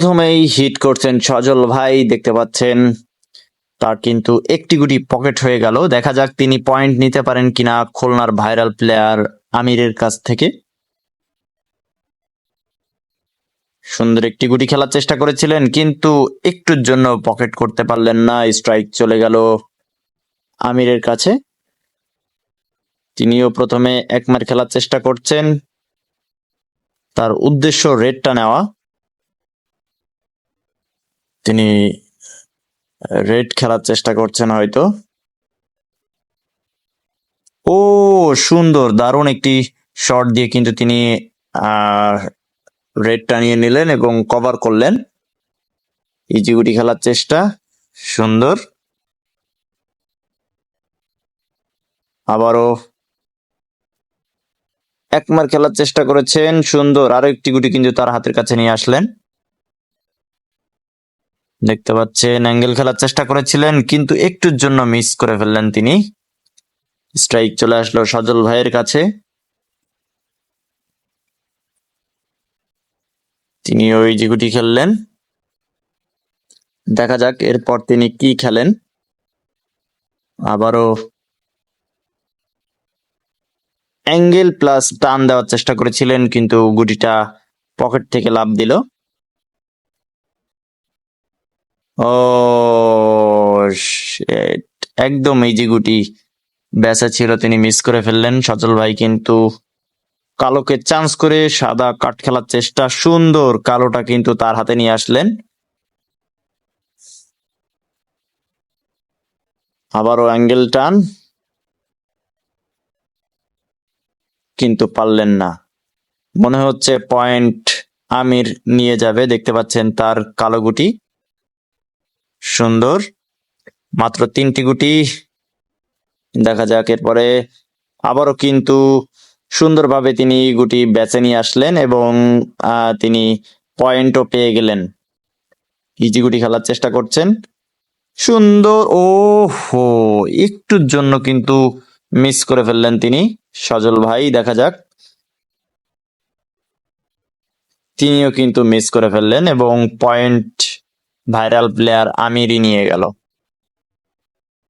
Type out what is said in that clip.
প্রথমেই হিট করছেন সজল ভাই, দেখতে পাচ্ছেন তার কিন্তু একটি গুটি পকেট হয়ে গেল। দেখা যাক তিনি পয়েন্ট নিতে পারেন কিনা খুলনার ভাইরাল প্লেয়ার আমিরের কাছ থেকে। সুন্দর একটি গুটি খেলার চেষ্টা করেছিলেন, কিন্তু একটুর জন্য পকেট করতে পারলেন না। স্ট্রাইক চলে গেল আমিরের কাছে। তিনিও প্রথমে একমার খেলার চেষ্টা করছেন। তার উদ্দেশ্য রেডটা নেওয়া। তিনি রেড খেলার চেষ্টা করছেন হয়তো। ও, সুন্দর, দারুণ একটি শট দিয়ে কিন্তু তিনি রেড টানিয়ে নিলেন এবং কভার করলেন। ইজিগুটি খেলার চেষ্টা, সুন্দর। আবারও একমার খেলার চেষ্টা করেছেন, সুন্দর। আরও একটি গুটি কিন্তু তার হাতের কাছে নিয়ে আসলেন। দেখতে পাচ্ছেন, অ্যাঙ্গেল খেলার চেষ্টা করেছিলেন, কিন্তু একটুর জন্য মিস করে ফেললেন তিনি। স্ট্রাইক চলে আসলো সজল ভাইয়ের কাছে। তিনি ওই জিগুটি খেললেন। দেখা যাক এরপর তিনি কি খেলেন। আবারও অ্যাঙ্গেল প্লাস টান দেওয়ার চেষ্টা করেছিলেন, কিন্তু গুটিটা পকেট থেকে লাভ দিল। ও! একদম ইজি গুটি ব্যাসে ছিল, তিনি মিস করে ফেললেন। সচল ভাই কিন্তু কালোকে চান্স করে সাদা কাট খেলার চেষ্টা সুন্দর কালোটা কিন্তু তার হাতে নিয়ে আসলেন। আবারও অ্যাঙ্গেল টান। কিন্তু পারলেন না। মনে হচ্ছে পয়েন্ট আমির নিয়ে যাবে। দেখতে পাচ্ছেন তার কালো গুটি। সুন্দর। মাত্র তিনটি গুটি। দেখা যাক, এরপরে আবারও কিন্তু সুন্দরভাবে তিনি গুটি বেছে নিয়ে আসলেন এবং তিনি পয়েন্টও পেয়ে গেলেন। ইজি গুটি খেলার চেষ্টা করছেন। সুন্দর ও হো একটুর জন্য কিন্তু মিস করে ফেললেন তিনি সজল ভাই, দেখা যাক। তিনিও কিন্তু মিস করে ফেললেন এবং পয়েন্ট ভাইরাল প্লেয়ার আমিরই নিয়ে গেল।